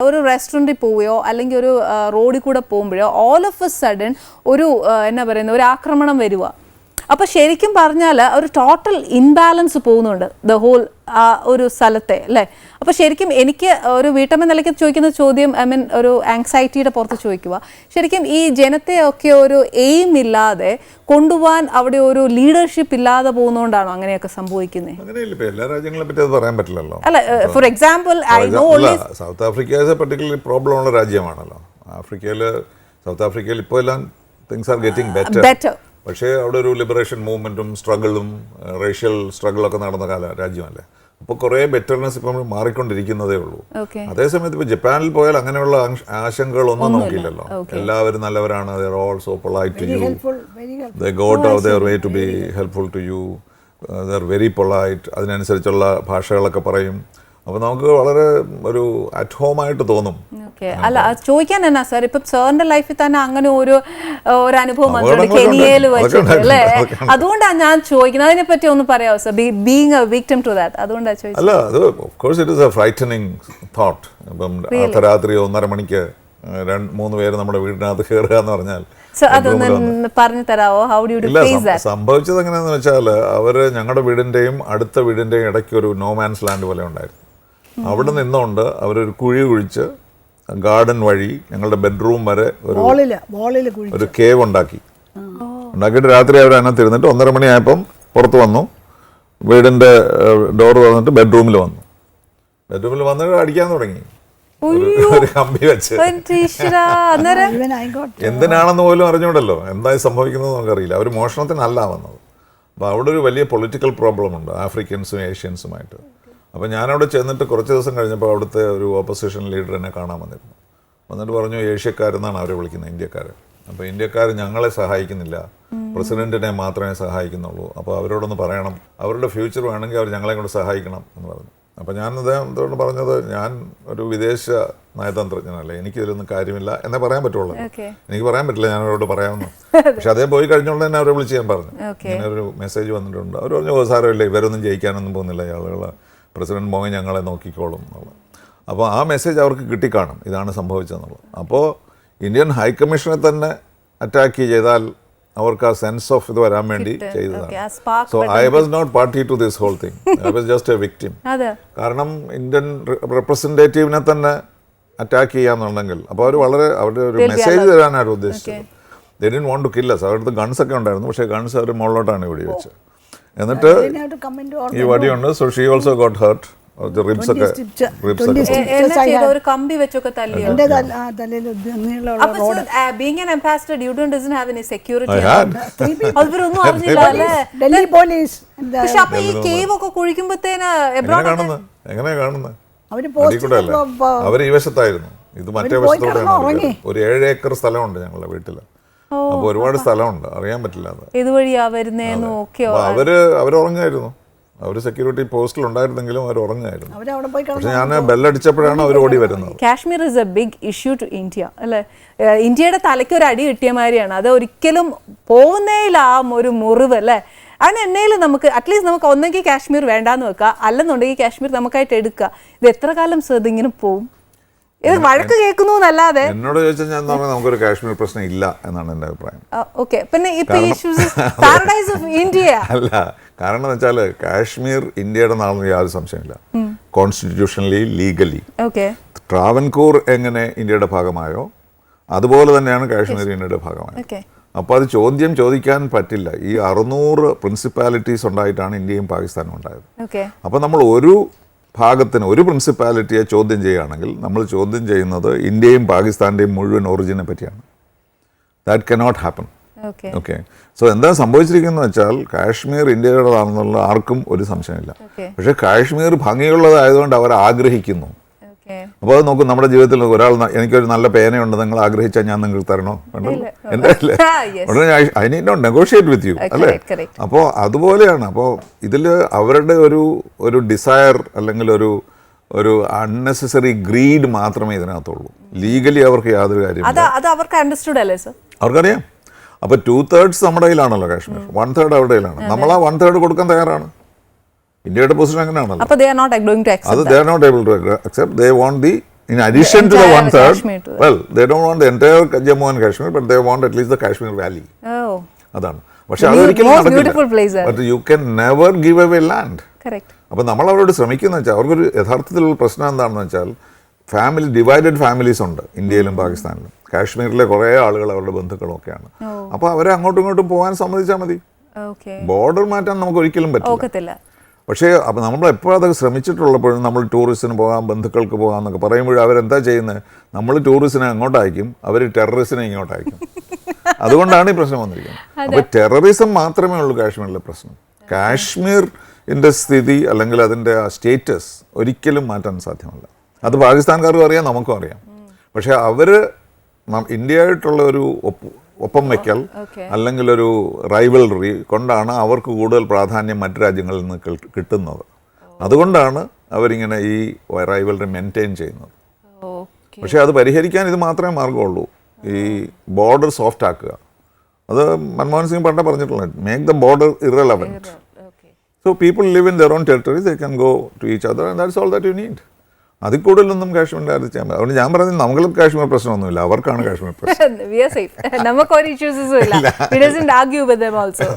ഒരു റെസ്റ്റോറന്റിൽ പോവുകയോ അല്ലെങ്കിൽ ഒരു റോഡിൽ കൂടെ പോകുമ്പോഴോ ഓൾ ഓഫ് എ സഡൻ ഒരു എന്നാ പറയുന്നത് ഒരു ആക്രമണം വരിക അപ്പോൾ ശരിക്കും പറഞ്ഞാൽ ഒരു ടോട്ടൽ ഇൻബാലൻസ് പോകുന്നുണ്ട് ദ ഹോൾ ആ ഒരു സ്ഥലത്തെ അല്ലേ? അപ്പോൾ ശരിക്കും എനിക്ക് ഒരു വീട്ടമ്മ നിലയ്ക്ക് ചോദിക്കുന്ന ചോദ്യം ഐ മീൻ ഒരു ആങ്സൈറ്റിയുടെ പുറത്ത് ചോദിക്കുക. ശരിക്കും ഈ ജനത്തെ ഒക്കെ ഒരു എയിം ഇല്ലാതെ കൊണ്ടുപോകാൻ അവിടെ ഒരു ലീഡർഷിപ്പ് ഇല്ലാതെ പോകുന്നതുകൊണ്ടാണോ അങ്ങനെയൊക്കെ സംഭവിക്കുന്നത് എല്ലാ രാജ്യങ്ങളെ പറ്റി അത് പറയാൻ പറ്റില്ലല്ലോ. അല്ല for example I know South Africa particular problem ഉള്ള രാജ്യമാണല്ലോ. ആഫ്രിക്കയിൽ സൗത്ത് ആഫ്രിക്കയിൽ ഇപ്പോൾ എല്ലാം തിങ്സ് ആർ ഗെറ്റിംഗ് ബെറ്റർ പക്ഷേ അവിടെ ഒരു ലിബറേഷൻ മൂവ്മെന്റും സ്ട്രഗിളും റേഷ്യൽ സ്ട്രഗിളൊക്കെ നടന്ന കാല രാജ്യമല്ലേ? അപ്പോൾ കുറേ ബെറ്റർനെസ് ഇപ്പം മാറിക്കൊണ്ടിരിക്കുന്നതേ ഉള്ളൂ. അതേസമയത്ത് ഇപ്പോൾ ജപ്പാനിൽ പോയാൽ അങ്ങനെയുള്ള ആശ- ആശങ്കകളൊന്നും നോക്കിയില്ലല്ലോ. എല്ലാവരും നല്ലവരാണ്. All so polite to you they got of their way to be helpful to you they're very polite അതിനനുസരിച്ചുള്ള ഭാഷകളൊക്കെ പറയും. അപ്പോൾ നമുക്ക് വളരെ ഒരു അറ്റ് ഹോം ആയിട്ട് തോന്നും. ഓക്കെ. അല്ല ചോദിക്കാൻ എന്നാ സാർ? ഇപ്പം സാറിന്റെ ലൈഫിൽ തന്നെ അങ്ങനെ ഒരു അനുഭവം വന്നിട്ടുണ്ട്. കെനിയയിൽ. വെച്ചിട്ട് അല്ലേ? അതുകൊണ്ടാണ് ഞാൻ ചോദിക്കുന്നത്. അതിനെ പറ്റി ഒന്ന് പറയാമോ sir? Being a victim to that അതുകൊണ്ടാണ് ചോദിച്ചത്. അല്ല അത് of course it is a frightening thought ഇപ്പം അർദ്ധരാത്രി ഒന്നര മണിക്ക് രണ്ട് മൂന്ന് പേര് നമ്മുടെ വീടിനകത്ത് കയറുക എന്ന് പറഞ്ഞാൽ പറഞ്ഞു ഹൗ ഡു ഇല്ല സംഭവിച്ചത് എങ്ങനെയാന്ന് വെച്ചാൽ അവർ ഞങ്ങളുടെ വീടിന്റെയും അടുത്ത വീടിന്റെയും ഇടയ്ക്ക് ഒരു നോമാൻസ് ലാൻഡ് പോലെ ഉണ്ടായിരുന്നു. അവിടെ നിന്നുകൊണ്ട് അവരൊരു കുഴി കുഴിച്ച് ഗാർഡൻ വഴി ഞങ്ങളുടെ ബെഡ്റൂം വരെ ഒരു ഒരു കേവ് ഉണ്ടാക്കി. ഉണ്ടാക്കിയിട്ട് രാത്രി അവർ അതിനകത്ത് ഇരുന്നിട്ട് ഒന്നര മണിയായപ്പം പുറത്ത് വന്നു. വീടിന്റെ ഡോർ തുറന്നിട്ട് ബെഡ്റൂമിൽ വന്നു. ബെഡ്റൂമിൽ വന്നിട്ട് അടിക്കാൻ തുടങ്ങി. ഒരു- കമ്പി വെച്ച്. എന്തിനാണെന്ന് പോലും അറിഞ്ഞൂടല്ലോ. എന്തായി സംഭവിക്കുന്നത് നമുക്കറിയില്ല. അവർ മോഷണത്തിനല്ല വന്നത്. അപ്പോൾ അവിടെ ഒരു വലിയ പൊളിറ്റിക്കൽ പ്രോബ്ലം ഉണ്ട്. ആഫ്രിക്കൻസും ഏഷ്യൻസുമായിട്ട് അപ്പോൾ ഞാനവിടെ ചെന്നിട്ട് കുറച്ച് ദിവസം കഴിഞ്ഞപ്പോൾ അവിടുത്തെ ഒരു ഓപ്പോസിഷൻ ലീഡർ എന്നെ കാണാൻ വന്നിരുന്നു. വന്നിട്ട് പറഞ്ഞു ഏഷ്യക്കാരെന്നാണ് അവരെ വിളിക്കുന്നത് ഇന്ത്യക്കാർ അപ്പോൾ ഇന്ത്യക്കാർ ഞങ്ങളെ സഹായിക്കുന്നില്ല. പ്രസിഡന്റിനെ മാത്രമേ സഹായിക്കുന്നുള്ളൂ. അപ്പോൾ അവരോടൊന്ന് പറയണം. അവരുടെ ഫ്യൂച്ചർ വേണമെങ്കിൽ അവർ ഞങ്ങളെ കൊണ്ട് സഹായിക്കണം എന്ന് പറഞ്ഞു. അപ്പോൾ ഞാൻ അദ്ദേഹത്തോട് പറഞ്ഞത്? ഞാൻ ഒരു വിദേശ നയതന്ത്രജ്ഞനല്ലേ. എനിക്കിതിലൊന്നും കാര്യമില്ല എന്നേ പറയാൻ പറ്റുള്ളൂ. എനിക്ക് പറയാൻ പറ്റില്ല ഞാൻ അവരോട് പറയാമെന്ന്. പക്ഷെ അതേ പോയി കഴിഞ്ഞുകൊണ്ട് തന്നെ അവരെ വിളിച്ച് ഞാൻ പറഞ്ഞു. ഇങ്ങനെ ഒരു മെസ്സേജ് വന്നിട്ടുണ്ട്. അവർ പറഞ്ഞു "ഓ, സാരമില്ല ഇവരൊന്നും ജയിക്കാനൊന്നും പോകുന്നില്ല ഈ ആളുകൾ പ്രസിഡന്റ് മോഹൻ ഞങ്ങളെ നോക്കിക്കോളും എന്നുള്ളത്. അപ്പോൾ ആ മെസ്സേജ് അവർക്ക് കിട്ടിക്കാണും. ഇതാണ് സംഭവിച്ചതെന്നുള്ളത്. അപ്പോൾ ഇന്ത്യൻ ഹൈക്കമ്മീഷനെ തന്നെ അറ്റാക്ക് ചെയ്താൽ അവർക്ക് ആ സെൻസ് ഓഫ് ഇത് വരാൻ വേണ്ടി ചെയ്തതാണ്. So I was not party to this whole thing I was just a victim കാരണം ഇന്ത്യൻ റെപ്രസെന്റേറ്റീവിനെ തന്നെ അറ്റാക്ക് ചെയ്യാന്നുണ്ടെങ്കിൽ അപ്പോൾ അവർ വളരെ അവരുടെ ഒരു മെസ്സേജ് തരാനാണ് ഉദ്ദേശിച്ചത്. They want to kill us അവരുടെ ഗൺസ് ഒക്കെ ഉണ്ടായിരുന്നു. പക്ഷേ ഗൺസ് അവർ മുകളിലോട്ടാണ് ഇവിടെ വെച്ചത് എന്നിട്ട് ഈ വടിയുണ്ട്. So she also got hurt ribs ഒക്കെ റിബ്സ് 20 ഒക്കെ. stitch. എ- എന്നാ ചെയ്ത? ഒരു കമ്പി വെച്ചൊക്കെ തല്ലിയോ? Being an ambassador you don't doesn't have any security. അവരൊന്നും അറിഞ്ഞില്ല അല്ലേ? ഡൽഹി പോലീസ് എന്താ പക്ഷെ അപ്പൊ ഈ കേവ് ഒക്കെ കുഴിക്കുമ്പോഴത്തേന് എങ്ങനെ കാണുന്നത് അവർ ഈ വശത്തായിരുന്നു. ഇത് മറ്റേ? കയറിയത്. ഒരു ഏഴ് ഏക്കർ സ്ഥലമുണ്ട് ഞങ്ങളുടെ വീട്ടിൽ അപ്പോൾ ഒരുപാട് സ്ഥലമുണ്ട്. അറിയാൻ പറ്റില്ല അവർ ഇതുവഴിയാ വരുന്നേന്നും അപ്പോൾ അവർ അവർ ഉറങ്ങായിരുന്നു. അവർ സെക്യൂരിറ്റി പോസ്റ്റിൽ ഉണ്ടായിരുന്നെങ്കിലും അവർ ഉറങ്ങായിരുന്നു. പക്ഷെ ഞാൻ ബെല്ലടിച്ചപ്പോഴാണ് അവർ ഓടി വരുന്നത്. Kashmir is a big issue to India അല്ലേ? ഇന്ത്യയുടെ തലയ്ക്ക് ഒരു അടി കിട്ടിയ മാതിരിയാണ്. അത് ഒരിക്കലും പോകുന്നതിൽ ആ ഒരു മുറിവ് അല്ലേ? അതിന് എന്നേലും നമുക്ക് അറ്റ്ലീസ്റ്റ് നമുക്ക് ഒന്നെങ്കിൽ കാശ്മീർ വേണ്ടാന്ന് വെക്കുക. അല്ലെന്നുണ്ടെങ്കിൽ കാശ്മീർ നമുക്കായിട്ട് എടുക്കുക. ഇത് എത്ര കാലം ഇതിങ്ങനെ പോവും ഇത് വഴക്ക് കേൾക്കുന്നു എന്നല്ലാതെ എന്നോട് ചോദിച്ചാൽ ഞാൻ പറഞ്ഞു നമുക്കൊരു കാശ്മീർ പ്രശ്നം ഇല്ല എന്നാണ് എന്റെ അഭിപ്രായം. ഓക്കെ. പിന്നെ പാരഡൈസ് ഓഫ് ഇന്ത്യ അല്ല കാരണം എന്ന് വെച്ചാൽ കാശ്മീർ ഇന്ത്യയുടെ നാളെന്ന് യാതൊരു സംശയമില്ല കോൺസ്റ്റിറ്റ്യൂഷനലി ലീഗലി ഓക്കെ. ട്രാവൻകൂർ എങ്ങനെ ഇന്ത്യയുടെ ഭാഗമായോ അതുപോലെ തന്നെയാണ് കാശ്മീർ ഇന്ത്യയുടെ ഭാഗമായത് അപ്പോൾ അത് ചോദ്യം ചോദിക്കാൻ പറ്റില്ല. ഈ അറുന്നൂറ് പ്രിൻസിപ്പാലിറ്റീസ് ഉണ്ടായിട്ടാണ് ഇന്ത്യയും പാകിസ്ഥാനും ഉണ്ടായത്. അപ്പോൾ നമ്മൾ ഒരു ഭാഗത്തിന് ഒരു പ്രിൻസിപ്പാലിറ്റിയെ ചോദ്യം ചെയ്യുകയാണെങ്കിൽ നമ്മൾ ചോദ്യം ചെയ്യുന്നത് ഇന്ത്യയും പാകിസ്ഥാന്റെയും മുഴുവൻ ഒറിജിനെ പറ്റിയാണ്. That cannot happen okay so എന്താ സംഭവിച്ചിരിക്കുന്നത് വെച്ചാൽ കാശ്മീർ ഇന്ത്യയുടേതാണെന്നുള്ള ആർക്കും ഒരു സംശയമില്ല. പക്ഷേ കാശ്മീർ ഭംഗിയുള്ളതായതുകൊണ്ട് അവർ ആഗ്രഹിക്കുന്നു. അപ്പോൾ അത് നോക്കും നമ്മുടെ ജീവിതത്തിൽ ഒരാൾ എനിക്കൊരു നല്ല പേനയുണ്ട് നിങ്ങൾ ആഗ്രഹിച്ചാൽ ഞാൻ നിങ്ങൾക്ക് തരണോ? എന്റെ അല്ലേ? yes. ഉടനെ I need not negotiate with you അല്ലേ. അപ്പോൾ അതുപോലെയാണ് അപ്പോൾ ഇതിൽ അവരുടെ ഒരു ഒരു ഡിസയർ അല്ലെങ്കിൽ ഒരു ഒരു അൺനെസസറി ഗ്രീഡ് മാത്രമേ ഇതിനകത്തുള്ളൂ. ലീഗലി അവർക്ക് യാതൊരു കാര്യമില്ല. സർ അവർക്കറിയാം. അപ്പോൾ ടു തേർഡ്സ് നമ്മുടെ കയ്യിലാണല്ലോ കാശ്മീർ. വൺ തേർഡ് അവരുടെ കയ്യിലാണ്. നമ്മൾ ആ വൺ തേർഡ് കൊടുക്കാൻ തയ്യാറാണ്. ഇന്ത്യയുടെ പൊസിഷൻ അങ്ങനെയാണല്ലോ. അപ്പോൾ they are not going to അത് accept they are not able to accept they won't the in addition to the one third, Kashmir well, they don't want the entire Jammu and Kashmir, but they want at least the Kashmir Valley. ഓ അതാണ്. പക്ഷെ The അതൊരിക്കലും. But you can never give away land അപ്പോൾ നമ്മൾ അവരോട് ശ്രമിക്കുന്ന വെച്ചാൽ അവർക്കൊരു യഥാർത്ഥത്തിലുള്ള പ്രശ്നം എന്താണെന്ന് വെച്ചാൽ ഫാമിലി ഡിവൈഡഡ് ഫാമിലീസ് ഉണ്ട് ഇന്ത്യയിലും പാകിസ്ഥാനിലും. കാശ്മീരിലെ കുറേ ആളുകൾ അവരുടെ ബന്ധുക്കളൊക്കെയാണ്. അപ്പോൾ അവരെ അങ്ങോട്ടും ഇങ്ങോട്ടും പോകാൻ സമ്മതിച്ചാൽ മതി. ബോർഡർ മാറ്റാൻ നമുക്ക് ഒരിക്കലും പറ്റില്ല. പക്ഷേ അപ്പം നമ്മൾ എപ്പോഴും അതൊക്കെ ശ്രമിച്ചിട്ടുള്ളപ്പോഴും നമ്മൾ ടൂറിസ്റ്റിന് പോകാം ബന്ധുക്കൾക്ക് പോകാം എന്നൊക്കെ പറയുമ്പോഴും അവരെന്താ ചെയ്യുന്നത് നമ്മൾ ടൂറിസ്റ്റിനെ അങ്ങോട്ട് അയക്കും അവർ ടെററിസ്റ്റിനെ ഇങ്ങോട്ട് അയക്കും അതുകൊണ്ടാണ് ഈ പ്രശ്നം വന്നിരിക്കുന്നത്. അപ്പോൾ ടെററിസം മാത്രമേ ഉള്ളൂ കാശ്മീരിലെ പ്രശ്നം. കാശ്മീരിന്റെ സ്ഥിതി അല്ലെങ്കിൽ അതിന്റെ ആ സ്റ്റേറ്റസ് ഒരിക്കലും മാറ്റാൻ സാധ്യമല്ല. അത് പാകിസ്ഥാൻകാർക്കും അറിയാം നമുക്കും അറിയാം. പക്ഷേ അവർ ഇന്ത്യയായിട്ടുള്ള ഒരു ഒപ്പ് വയ്ക്കൽ അല്ലെങ്കിൽ ഒരു റൈവൽറി കൊണ്ടാണ് അവർക്ക് കൂടുതൽ പ്രാധാന്യം മറ്റു രാജ്യങ്ങളിൽ നിന്ന് കിട്ടുന്നത്. അതുകൊണ്ടാണ് അവരിങ്ങനെ ഈ റൈവൽറി മെയിന്റെയിൻ ചെയ്യുന്നത്. പക്ഷേ അത് പരിഹരിക്കാൻ ഇത് മാത്രമേ മാർഗമുള്ളൂ ഈ ബോർഡർ സോഫ്റ്റ് ആക്കുക അത് മൻമോഹൻ സിംഗ് പണ്ടേ പറഞ്ഞിട്ടുള്ളത് make the border irrelevant. So people live in their own territories they can go to each other and that's all that you need. അതിൽ കൂടുതലൊന്നും കാശ്മീരിന്റെ കാര്യത്തിൽ ചെയ്യാൻ അതുകൊണ്ട് ഞാൻ പറഞ്ഞത് നമ്മളും കാശ്മീർ പ്രശ്നമൊന്നുമില്ല. അവർക്കാണ് കാശ്മീർ പ്രശ്നം. നമുക്ക് ഒരു ഇഷ്യൂസും ഇല്ല. ആർഗ്യൂ വിത്ത് ദം ഓൾസോ